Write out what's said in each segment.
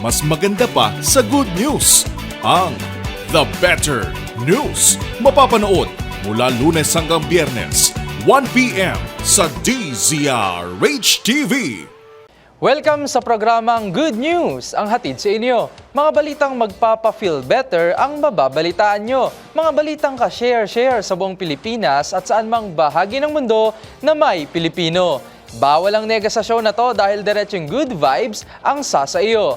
mas maganda pa sa good news. Ang The Better News. Mapapanood mula lunes hanggang biyernes, 1pm sa DZRH TV. Welcome sa programang Good News, ang hatid sa inyo. Mga balitang magpapa-feel better ang mababalitaan nyo. Mga balitang ka-share-share sa buong Pilipinas at saan mang bahagi ng mundo na may Pilipino. Bawal ang nega sa show na to dahil diretsong good vibes ang sasa iyo.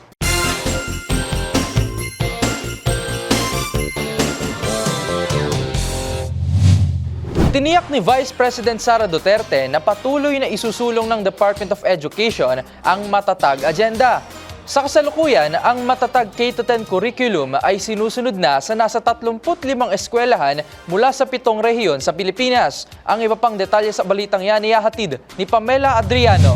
Tiniyak ni Vice President Sara Duterte na patuloy na isusulong ng Department of Education ang matatag agenda. Sa kasalukuyan, ang matatag K-10 curriculum ay sinusunod na sa nasa 35 eskwelahan mula sa pitong rehiyon sa Pilipinas. Ang iba pang detalye sa balitang yan iyahatid ni Pamela Adriano.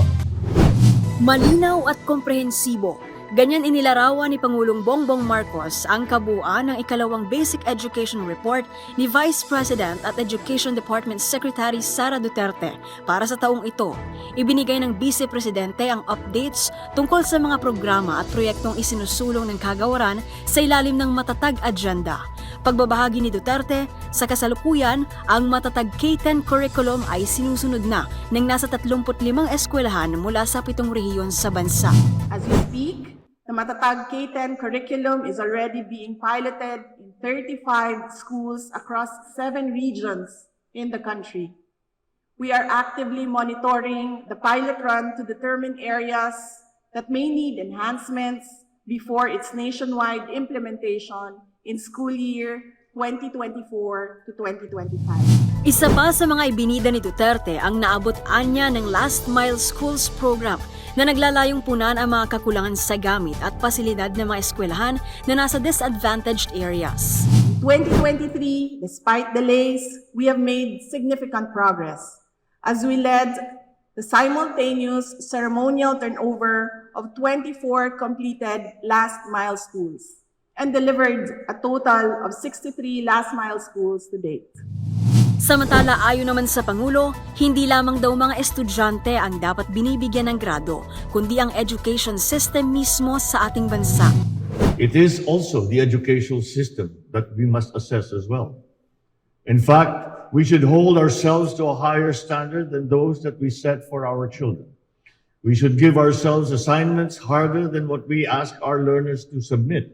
Malinaw at komprehensibo. Ganyan inilarawan ni Pangulong Bongbong Marcos ang kabuuan ng ikalawang Basic Education Report ni Vice President at Education Department Secretary Sara Duterte para sa taong ito. Ibinigay ng Vice Presidente ang updates tungkol sa mga programa at proyektong isinusulong ng kagawaran sa ilalim ng matatag agenda. Pagbabahagi ni Duterte, sa kasalukuyan, ang matatag K-10 curriculum ay sinusunod na ng nasa 35 eskwelahan mula sa pitong rehiyon sa bansa. As we speak, the Matatag K-10 curriculum is already being piloted in 35 schools across seven regions in the country. We are actively monitoring the pilot run to determine areas that may need enhancements before its nationwide implementation in school year 2024 to 2025. Isa pa sa mga ibinida ni Duterte ang naabot anya ng Last Mile Schools program na naglalayong punan ang mga kakulangan sa gamit at pasilidad ng mga eskwelahan na nasa disadvantaged areas. 2023, despite delays, we have made significant progress as we led the simultaneous ceremonial turnover of 24 completed last mile schools and delivered a total of 63 last mile schools to date. Samantala ayon naman sa Pangulo, hindi lamang daw mga estudyante ang dapat binibigyan ng grado, kundi ang education system mismo sa ating bansa. It is also the educational system that we must assess as well. In fact, we should hold ourselves to a higher standard than those that we set for our children. We should give ourselves assignments harder than what we ask our learners to submit.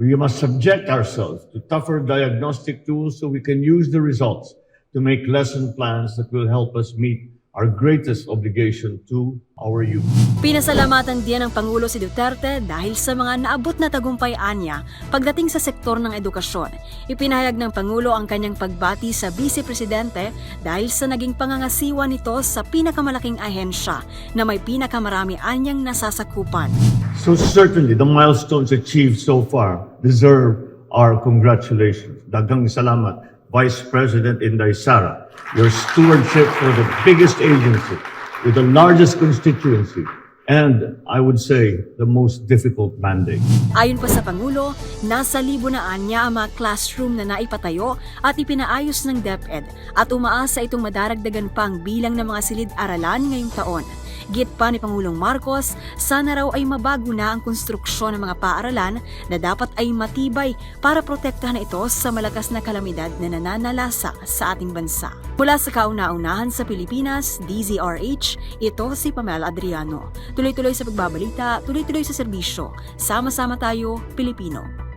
We must subject ourselves to tougher diagnostic tools so we can use the results to make lesson plans that will help us meet our greatest obligation to our youth. Pinasalamatan din ng Pangulo si Duterte dahil sa mga naabot na tagumpay anya pagdating sa sektor ng edukasyon. Ipinahayag ng Pangulo ang kanyang pagbati sa Vice Presidente dahil sa naging pangangasiwa nito sa pinakamalaking ahensya na may pinakamarami anyang nasasakupan. So certainly, the milestones achieved so far deserve our congratulations. Dagang salamat, Vice President Inday Sara. Your stewardship for the biggest agency with the largest constituency and, I would say, the most difficult mandate. Ayon pa sa Pangulo, nasa libo na anya ang mga classroom na naipatayo at ipinaayos ng DepEd at umaasa itong madaragdagan pang bilang ng mga silid-aralan ngayong taon. Git pa ni Pangulong Marcos, sana raw ay mabago na ang konstruksyon ng mga paaralan na dapat ay matibay para protektahan ito sa malakas na kalamidad na nananalasa sa ating bansa. Mula sa kauna-unahan sa Pilipinas, DZRH, ito si Pamela Adriano. Tuloy-tuloy sa pagbabalita, tuloy-tuloy sa serbisyo. Sama-sama tayo, Pilipino.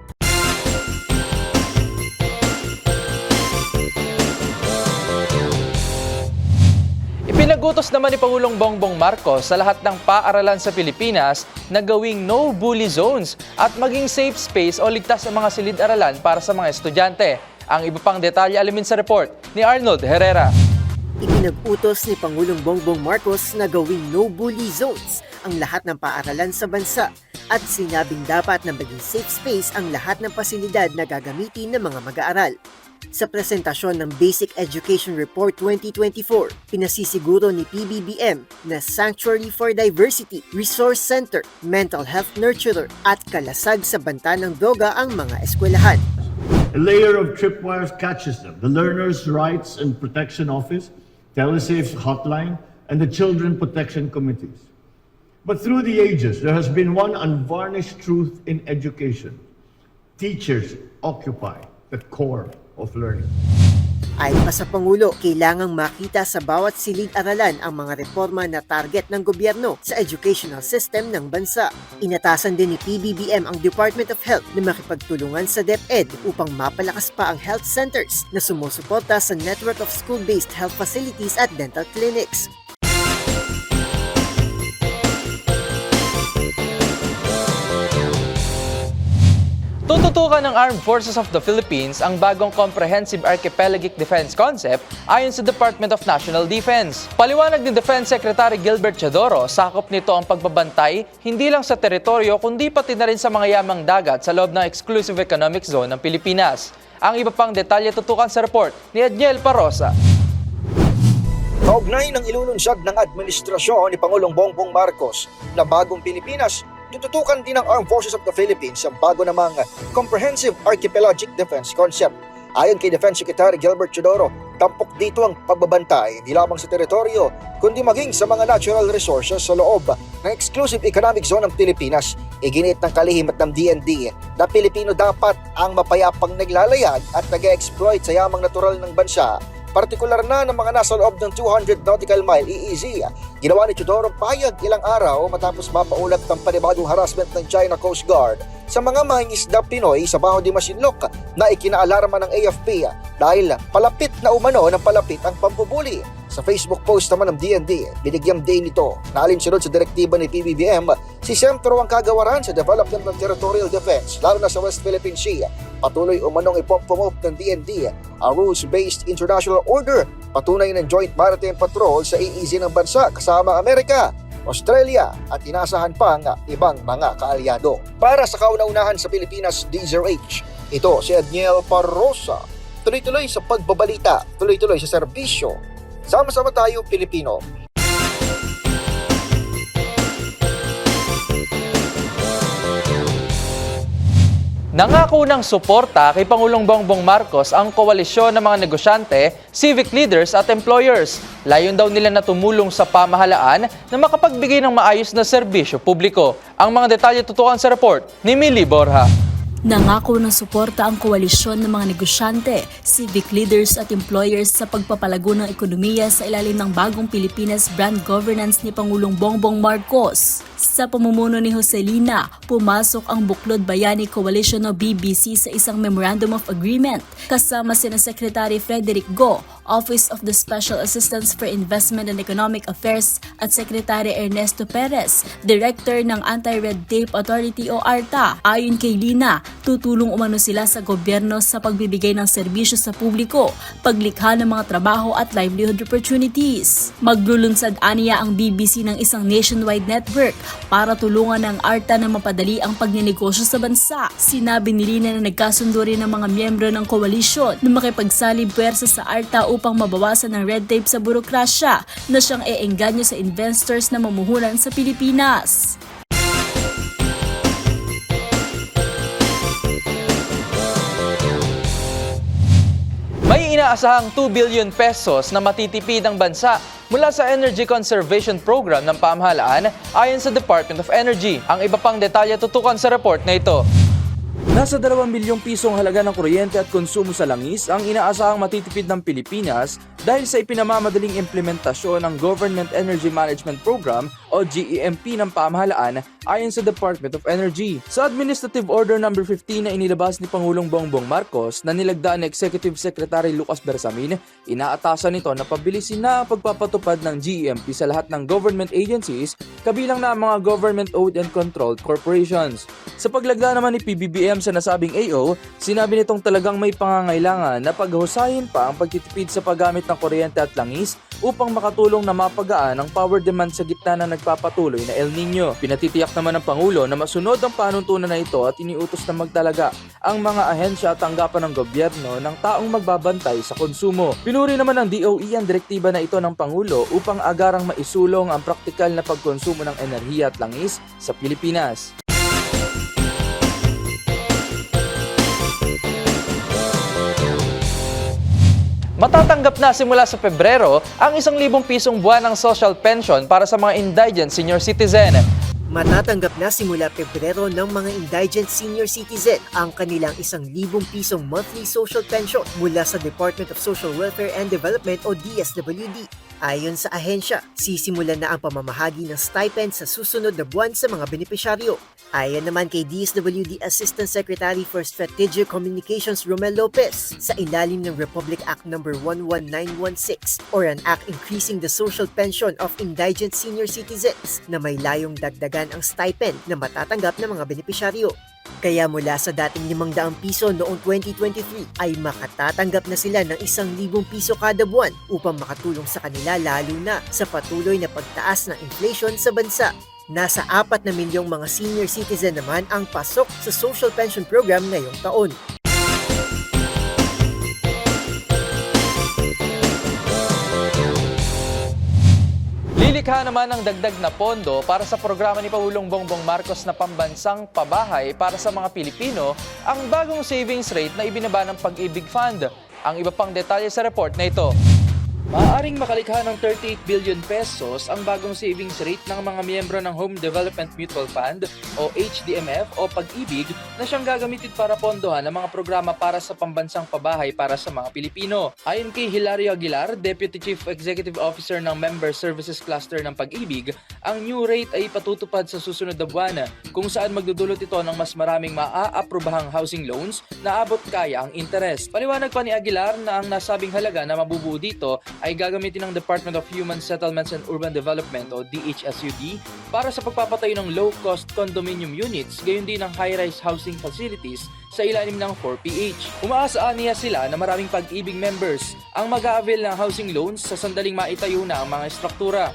Ipinagutos naman ni Pangulong Bongbong Marcos sa lahat ng paaralan sa Pilipinas na gawing no-bully zones at maging safe space o ligtas ang mga silid-aralan para sa mga estudyante. Ang iba pang detalye alamin sa report ni Arnold Herrera. Ipinag-utos ni Pangulong Bongbong Marcos na gawing no-bully zones ang lahat ng paaralan sa bansa at sinabing dapat na maging safe space ang lahat ng pasilidad na gagamitin ng mga mag-aaral. Sa presentasyon ng Basic Education Report 2024, pinasisiguro ni PBBM na Sanctuary for Diversity, Resource Center, Mental Health Nurturer at kalasag sa banta ng droga ang mga eskwelahan. A layer of tripwires catches them. The Learners' Rights and Protection Office, Telesafe's hotline, and the Children Protection Committees. But through the ages, there has been one unvarnished truth in education. Teachers occupy the core of learning. Ayon pa sa Pangulo, kailangang makita sa bawat silid-aralan ang mga reforma na target ng gobyerno sa educational system ng bansa. Inatasan din ni PBBM ang Department of Health na makipagtulungan sa DepEd upang mapalakas pa ang health centers na sumusuporta sa network of school-based health facilities at dental clinics. Tututukan ng Armed Forces of the Philippines ang bagong Comprehensive Archipelagic Defense Concept ayon sa Department of National Defense. Paliwanag ni Defense Secretary Gilbert Chodoro, sakop nito ang pagbabantay hindi lang sa teritoryo kundi pati na rin sa mga yamang dagat sa loob ng Exclusive Economic Zone ng Pilipinas. Ang iba pang detalye tutukan sa report ni Edniel Parosa. Kaugnay ng ilulunsad ng administrasyon ni Pangulong Bongbong Marcos na bagong Pilipinas, tututukan din ng Armed Forces of the Philippines ang bago namang Comprehensive Archipelagic Defense Concept. Ayon kay Defense Secretary Gilbert Chodoro, tampok dito ang pagbabantay hindi lamang sa teritoryo kundi maging sa mga natural resources sa loob ng Exclusive Economic Zone ng Pilipinas. Iginit ng kalihim at ng DND na Pilipino dapat ang mapayapang naglalayag at nag-exploit sa yamang natural ng bansa partikular na ng mga nasa loob ng 200 nautical mile EEZ. Ginawa ni Chodoro payag ilang araw matapos mapaulat ng panibagong harassment ng China Coast Guard sa mga mangingisda Pinoy sa Baho de Masinloc na ikinaalarma ng AFP dahil palapit na umano ng palapit ang pambubuli. Sa Facebook post naman ng DND, binigyang day nito na alinsunod sa direktiba ni PBBM, si Sentro ang kagawaran sa development ng territorial defense lalo na sa West Philippine Sea. Patuloy umanong ipopromote ng DND ang rules-based international order, patunay ng Joint Maritime Patrol sa EEZ ng bansa kasama Amerika, Australia at inasahan pa ang ibang mga kaalyado. Para sa kauna-unahan sa Pilipinas DZRH, ito si Edniel Parrosa. Tuloy-tuloy sa pagbabalita, tuloy-tuloy sa serbisyo. Sama-sama tayo Pilipino. Nangako ng suporta kay Pangulong Bongbong Marcos ang koalisyon ng mga negosyante, civic leaders at employers. Layon daw nila na tumulong sa pamahalaan na makapagbigay ng maayos na serbisyo publiko. Ang mga detalye tutukan sa report ni Millie Borja. Nangako ng suporta ang koalisyon ng mga negosyante, civic leaders at employers sa pagpapalago ng ekonomiya sa ilalim ng bagong Pilipinas brand governance ni Pangulong Bongbong Marcos. Sa pamumuno ni Joselina, pumasok ang Buklod Bayani Coalition o BBC sa isang Memorandum of Agreement kasama sina Secretary Frederick Go, Office of the Special Assistance for Investment and Economic Affairs at Secretary Ernesto Perez, Director ng Anti-Red Tape Authority o ARTA. Ayon kay Lina, tutulong umano sila sa gobyerno sa pagbibigay ng serbisyo sa publiko, paglikha ng mga trabaho at livelihood opportunities. Maglulunsad aniya ang BBC ng isang nationwide network para tulungan ng ARTA na mapadali ang pagnenegosyo sa bansa. Sinabi ni Lina na nagkasundo rin ng mga miyembro ng koalisyon na makipagsalib puwersa sa ARTA upang mabawasan ang red tape sa burokrasya na siyang eengganyo sa investors na mamuhunan sa Pilipinas. May inaasahang 2 billion pesos na matitipid ang bansa mula sa Energy Conservation Program ng pamahalaan ayon sa Department of Energy. Ang iba pang detalye tutukan sa report na ito. Nasa 2 milyong pisong halaga ng kuryente at konsumo sa langis ang inaasahang matitipid ng Pilipinas dahil sa ipinamamadaling implementasyon ng Government Energy Management Program o GEMP ng pamahalaan ayon sa Department of Energy. Sa Administrative Order No. 15 na inilabas ni Pangulong Bongbong Marcos na nilagdaan ni Executive Secretary Lucas Bersamin, inaatasan nito na pabilisin na ang pagpapatupad ng GEMP sa lahat ng government agencies kabilang na ang mga government-owned and controlled corporations. Sa paglagda naman ni PBBM sa nasabing AO, sinabi nitong talagang may pangangailangan na paghusayin pa ang pagtitipid sa paggamit ng kuryente at langis upang makatulong na mapagaan ang power demand sa gitna ng nagpapatuloy na El Nino. Pinatitiyak naman ng Pangulo na masunod ang panuntunan na ito at iniutos na magtalaga ang mga ahensya at tanggapan ng gobyerno ng taong magbabantay sa konsumo. Pinuri naman ng DOE ang direktiba na ito ng Pangulo upang agarang maisulong ang praktikal na pagkonsumo ng enerhiya at langis sa Pilipinas. Matatanggap na simula sa Pebrero ang isang libong pisong buwan ng social pension para sa mga indigent senior citizen. Matatanggap na simula Pebrero ng mga indigent senior citizen ang kanilang isang libong pisong monthly social pension mula sa Department of Social Welfare and Development o DSWD. Ayon sa ahensya, sisimulan na ang pamamahagi ng stipend sa susunod na buwan sa mga benepisyaryo. Ayon naman kay DSWD Assistant Secretary for Strategic Communications Romel Lopez, sa ilalim ng Republic Act No. 11916 or an act increasing the social pension of indigent senior citizens na may layong dagdagan ang stipend na matatanggap ng mga benepisyaryo. Kaya mula sa dating 500 piso noong 2023 ay makatatanggap na sila ng 1,000 piso kada buwan upang makatulong sa kanila lalo na sa patuloy na pagtaas ng inflation sa bansa. Nasa 4 na milyong mga senior citizen naman ang pasok sa social pension program ngayong taon. Lilikha naman ng dagdag na pondo para sa programa ni Pangulong Bongbong Marcos na pambansang pabahay para sa mga Pilipino ang bagong savings rate na ibinaba ng Pag-ibig Fund. Ang iba pang detalye sa report na ito. Maaaring makalikha ng 38 billion pesos ang bagong savings rate ng mga miyembro ng Home Development Mutual Fund o HDMF o Pag-ibig na siyang gagamitin para pondohan ang mga programa para sa pambansang pabahay para sa mga Pilipino. Ayon kay Hilario Aguilar, Deputy Chief Executive Officer ng Member Services Cluster ng Pag-ibig, ang new rate ay patutupad sa susunod na buwan kung saan magdudulot ito ng mas maraming maaaprobahang housing loans na abot kaya ang interest. Paliwanag pa ni Aguilar na ang nasabing halaga na mabubuo dito ay gagamitin ng Department of Human Settlements and Urban Development o DHSUD para sa pagpapatayo ng low-cost condominium units gayon din ng high-rise housing facilities sa ilalim ng 4PH. Umaasa niya sila na maraming pag-ibig members ang mag-a-avail ng housing loans sa sandaling maitayo na ang mga estruktura.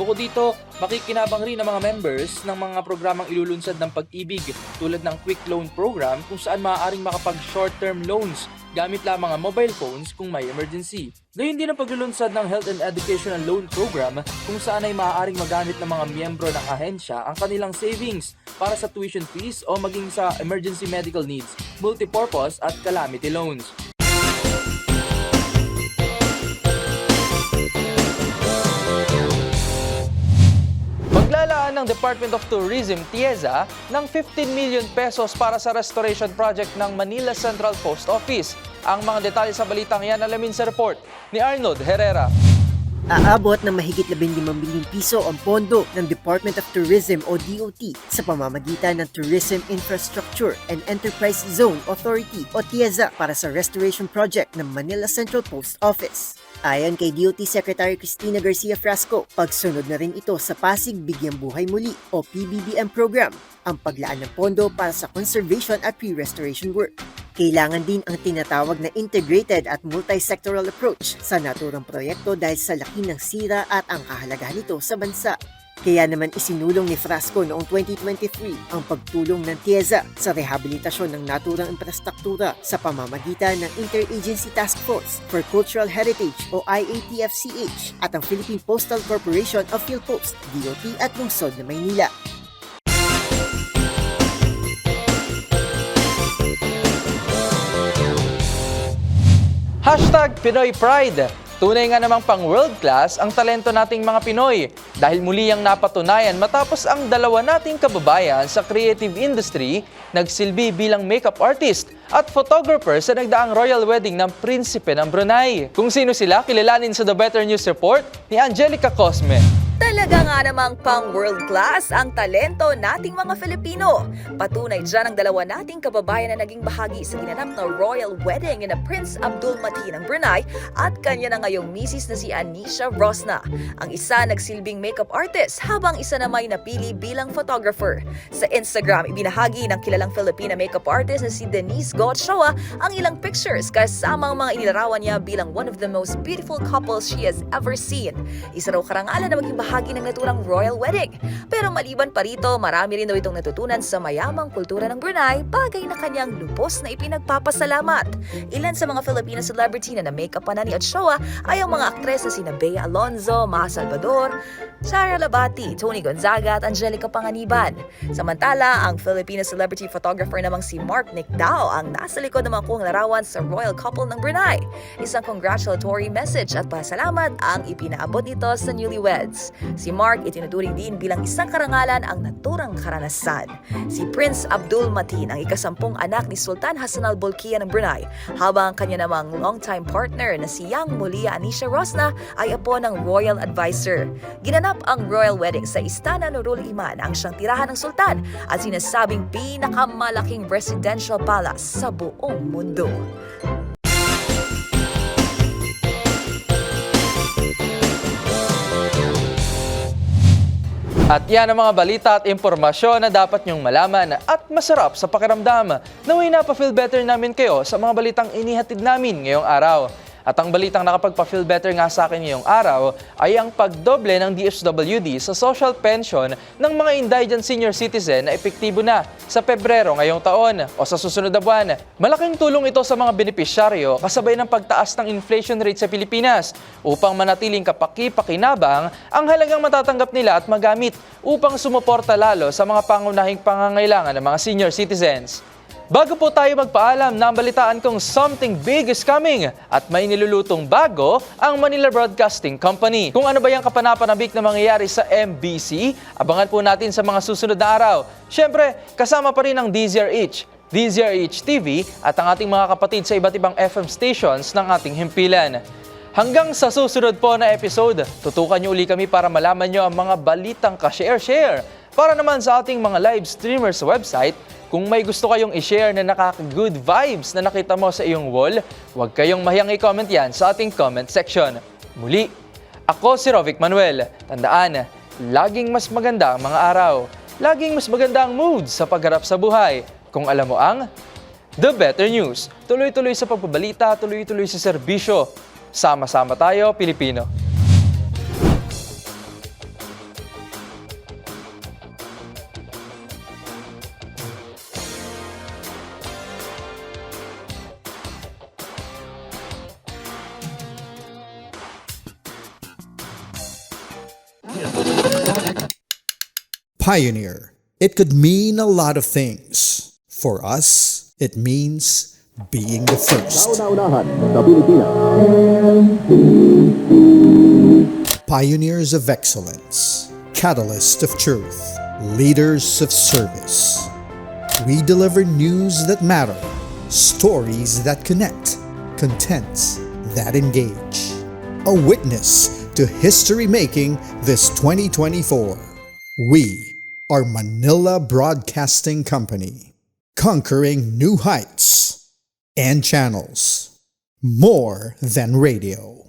Bukod dito, makikinabang rin ang mga members ng mga programang ilulunsad ng pag-ibig tulad ng Quick Loan Program kung saan maaaring makapag short-term loans gamit lamang ang mobile phones kung may emergency. Gayun din ang paglulunsad ng Health and Educational Loan Program kung saan ay maaaring magamit ng mga miyembro ng ahensya ang kanilang savings para sa tuition fees o maging sa emergency medical needs, multipurpose at calamity loans. Maglalaan ng Department of Tourism, TIEZA, ng 15 million pesos para sa restoration project ng Manila Central Post Office. Ang mga detalye sa balitang yan alamin sa report ni Arnold Herrera. Aabot ng mahigit 15 milyong piso ang pondo ng Department of Tourism o DOT sa pamamagitan ng Tourism Infrastructure and Enterprise Zone Authority o TIEZA para sa restoration project ng Manila Central Post Office. Ayon kay DOT Secretary Cristina Garcia Frasco, pagsunod na rin ito sa Pasig Bigyang Buhay Muli o PBBM program, ang paglaan ng pondo para sa conservation at pre-restoration work. Kailangan din ang tinatawag na integrated at multi-sectoral approach sa naturang proyekto dahil sa laki ng sira at ang kahalagahan nito sa bansa. Kaya naman isinulong ni Frasco noong 2023 ang pagtulong ng TIEZA sa rehabilitasyon ng naturang infrastruktura sa pamamagitan ng Interagency Task Force for Cultural Heritage o IATFCH at ang Philippine Postal Corporation of Philpost, DOT at Lungsod na Maynila. Hashtag Pinoy Pride. Tunay nga namang pang world class ang talento nating mga Pinoy dahil muli ang napatunayan matapos ang dalawa nating kababayan sa creative industry nagsilbi bilang makeup artist at photographer sa nagdaang royal wedding ng prinsipe ng Brunei. Kung sino sila, kilalanin sa The Better News Report ni Angelica Cosme. Talaga nga namang pang world class ang talento nating mga Filipino. Patunay dyan ang dalawa nating kababayan na naging bahagi sa ginanap na royal wedding ni Prince Abdul Mati ng Brunei at kanya na ngayong misis na si Anisha Rosna. Ang isa nagsilbing makeup artist habang isa na may napili bilang photographer. Sa Instagram, ibinahagi ng kilalang Filipina makeup artist na si Denise Gottschalk ang ilang pictures kasama ang mga inilarawan niya bilang one of the most beautiful couples she has ever seen. Isa raw karangalan na maging bahagi ng naturang royal wedding. Pero maliban pa rito, marami rin daw itong natutunan sa mayamang kultura ng Brunei, bagay na kanyang lupos na ipinagpapasalamat. Ilan sa mga Filipino celebrity na na-makeup na ni Ochoa ay ang mga aktres na sina Bea Alonzo, Maha Salvador, Sara Labati, Tony Gonzaga at Angelica Panganiban. Samantala, ang Filipino celebrity photographer namang si Mark Nicdao ang nasa likod ng mga kuhang larawan sa royal couple ng Brunei. Isang congratulatory message at pasalamat ang ipinaabot nito sa newlyweds. Si Mark itinuturing din bilang isang karangalan ang naturang karanasan. Si Prince Abdul Matin ang ikasampung anak ni Sultan Hassan al Bolkiah ng Brunei, habang ang kanya namang longtime partner na si Yang Mulia Anisha Rosna ay apo ng royal advisor. Ginanap ang royal wedding sa Istana Nurul Iman ang siyang tirahan ng sultan at sinasabing pinakamalaking residential palace sa buong mundo. At yan ang mga balita at impormasyon na dapat nyong malaman at masarap sa pakiramdam. Naway na pa-feel better namin kayo sa mga balitang inihatid namin ngayong araw. At ang balitang nakapagpa-feel better nga sa akin ngayong araw ay ang pagdoble ng DSWD sa social pension ng mga indigent senior citizen na epektibo na sa Pebrero ngayong taon o sa susunod na buwan. Malaking tulong ito sa mga benepisyaryo kasabay ng pagtaas ng inflation rate sa Pilipinas upang manatiling kapaki-pakinabang ang halagang matatanggap nila at magamit upang sumuporta lalo sa mga pangunahing pangangailangan ng mga senior citizens. Bago po tayo magpaalam, nambalitaan kong something big is coming at may nilulutong bago ang Manila Broadcasting Company. Kung ano ba yung kapanapanabik na mangyayari sa MBC, abangan po natin sa mga susunod na araw. Siyempre, kasama pa rin ang DZRH, DZRH TV at ang ating mga kapatid sa iba't ibang FM stations ng ating himpilan. Hanggang sa susunod po na episode, tutukan niyo uli kami para malaman niyo ang mga balitang ka-share-share. Para naman sa ating mga live streamers sa website, kung may gusto kayong i-share na nakaka-good vibes na nakita mo sa iyong wall, huwag kayong mahiyang i-comment yan sa ating comment section. Muli, ako si Rovic Manuel. Tandaan, laging mas maganda ang mga araw. Laging mas maganda ang mood sa pagharap sa buhay. Kung alam mo ang The Better News. Tuloy-tuloy sa pagbabalita, tuloy-tuloy sa serbisyo. Sama-sama tayo, Pilipino. Pioneer. It could mean a lot of things. For us, it means being the first. Pioneers of excellence, catalysts of truth, leaders of service. We deliver news that matter, stories that connect, contents that engage. A witness to history making this 2024. We are Manila Broadcasting Company, conquering new heights and channels. More than radio.